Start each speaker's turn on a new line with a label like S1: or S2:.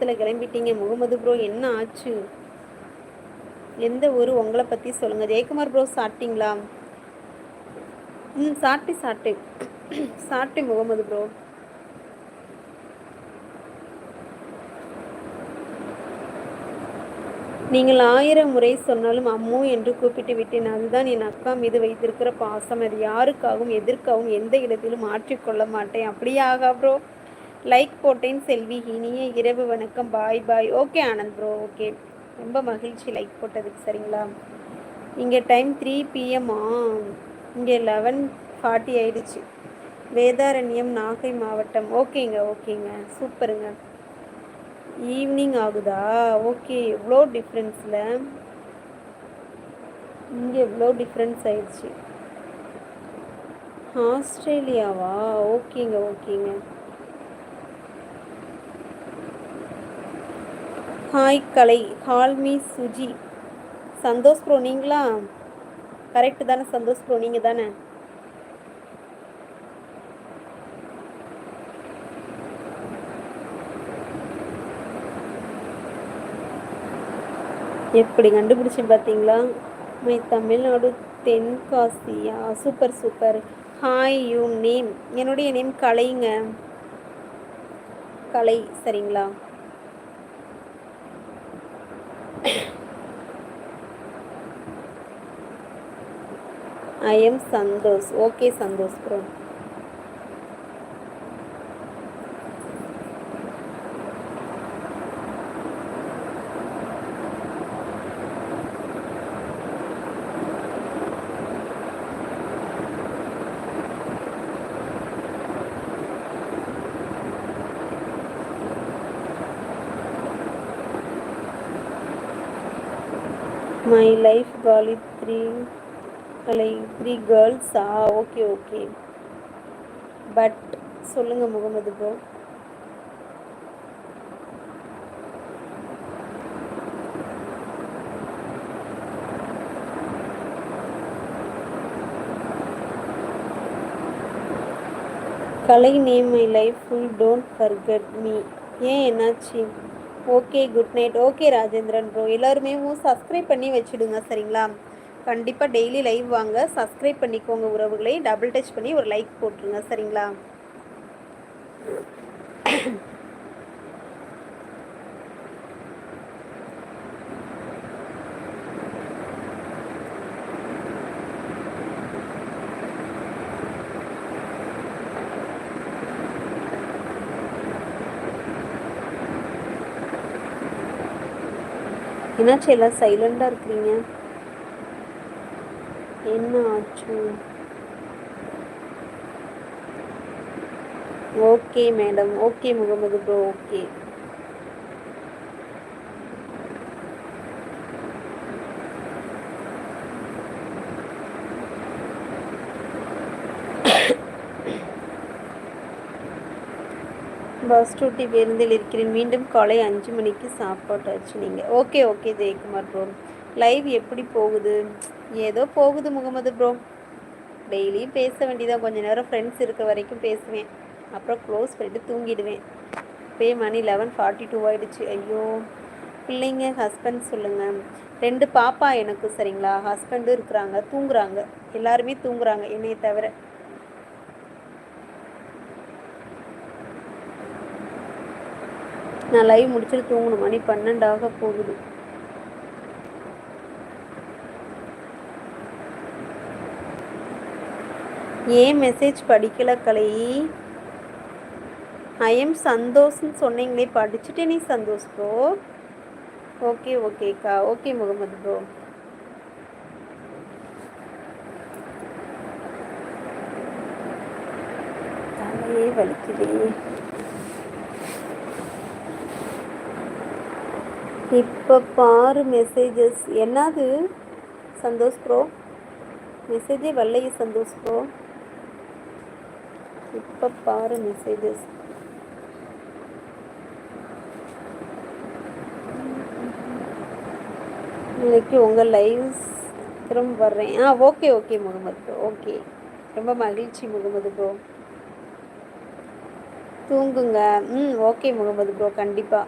S1: நேரத்தில் கிளம்பிட்டீங்க? முகமது ப்ரோ என்ன ஆச்சு? எந்த ஊர்? உங்களை பற்றி சொல்லுங்கள் ஜெயக்குமார் ப்ரோ சாப்பிட்டீங்களா? ம் சாப்பிட்டு சாப்பிட்டு சாப்பிட்டு முகமது ப்ரோ நீங்கள் ஆயிரம் முறை சொன்னாலும் அம்மோ என்று கூப்பிட்டு விட்டேன். அதுதான் என் அக்கா மீது வைத்திருக்கிற பாசம். அது யாருக்காகவும் எதற்காகவும் எந்த இடத்திலும் மாற்றிக்கொள்ள மாட்டேன். அப்படியாக ப்ரோ லைக் போட்டேன் செல்வி. இனிய இரவு வணக்கம். Bye bye okay Anand bro okay ரொம்ப மகிழ்ச்சி லைக் போட்டதுக்கு சரிங்களா? இங்கே டைம் த்ரீ பிஎம்மா இங்கே லெவன் ஃபார்ட்டி ஆயிடுச்சு. வேதாரண்யம் நாகை மாவட்டம். ஓகேங்க ஓகேங்க சூப்பருங்க ஈவினிங் ஆகுதா? ஓகே இவ்வளோ டிஃப்ரென்ஸில் இங்கே எவ்வளோ டிஃப்ரென்ஸ் ஆயிடுச்சு? ஆஸ்திரேலியாவா? ஓகேங்க ஓகேங்க ஹாய் கலை. ஹால்மி சுஜி. சந்தோஷ் ப்ரோ நீங்களா? கரெக்டு தானே சந்தோஷ் ப்ரோ நீங்கள் தானே? எப்படி கண்டுபிடிச்சி பார்த்தீங்களா? My Tamil Nadu தென்காசியா. Super super. Hi you name என்னுடைய நேம் கலைங்க. கலை சரிங்களா? I am Santhosh okay Santhosh bro my life காலி த்ரீ லைக் த்ரீ கேர்ள்ஸா ஓகே ஓகே பட் சொல்லுங்கள் Mohammed bro Kalai name my life full don't forget me ஏன் என்னாச்சு? Okay good night okay Rajendran bro எல்லாருமே subscribe பண்ணி வச்சுடுங்க சரிங்களா? கண்டிப்பாக டெய்லி லைவ் வாங்க. சப்ஸ்கிரைப் பண்ணிக்கோங்க உறவுகளை. டபுள் டச் பண்ணி ஒரு லைக் போட்டுருங்க. சரிங்களா? என்னாச்சு எல்லாம் சைலண்டாக இருக்கிறீங்க? என்ன ஆச்சு? Okay madam okay Mohammed bro okay. Bus duty பேருந்தில் இருக்கிறேன். மீண்டும் காலை அஞ்சு மணிக்கு சாப்பாட்டாச்சு நீங்கள் okay okay Jayakumar bro live எப்படி போகுது? ஏதோ போகுது முகமது ப்ரோ டெய்லியும் பேச வேண்டியதான் கொஞ்சம் நேரம் ஃப்ரெண்ட்ஸ் இருக்க வரைக்கும் பேசுவேன். அப்புறம் க்ளோஸ் பண்ணிட்டு தூங்கிடுவேன். பே மணி லெவன் ஃபார்ட்டி டூ ஆகிடுச்சு ஐயோ பிள்ளைங்க ஹஸ்பண்ட் சொல்லுங்கள் ரெண்டு பாப்பா எனக்கு சரிங்களா? ஹஸ்பண்டும் இருக்கிறாங்க தூங்குறாங்க. எல்லாருமே தூங்குறாங்க என்னையை தவிர. நான் லைவ் முடிச்சுட்டு தூங்கணும். மணி பன்னெண்டாக போகுது. ஏன் மெசேஜ் படிக்கல கலை. ஐஎம் சந்தோஷ்னு சொன்னீங்களே படிச்சுட்டே நீ சந்தோஷ் ப்ரோ ஓகே ஓகேக்கா. ஓகே முகமது ப்ரோ தலையே வலிக்குதே. இப்போ பாரு மெசேஜஸ் என்னது? சந்தோஷ் ப்ரோ மெசேஜே வரலையே சந்தோஷ் ப்ரோ இப்போ பாரு மெசேஜஸ் இன்னைக்கு உங்கள் லைவ் திரும்ப வர்றேன். ஆ okay okay Mohammed bro okay ரொம்ப மகிழ்ச்சி முகமது ப்ரோ தூங்குங்க. ம் ஓகே முகமது ப்ரோ கண்டிப்பாக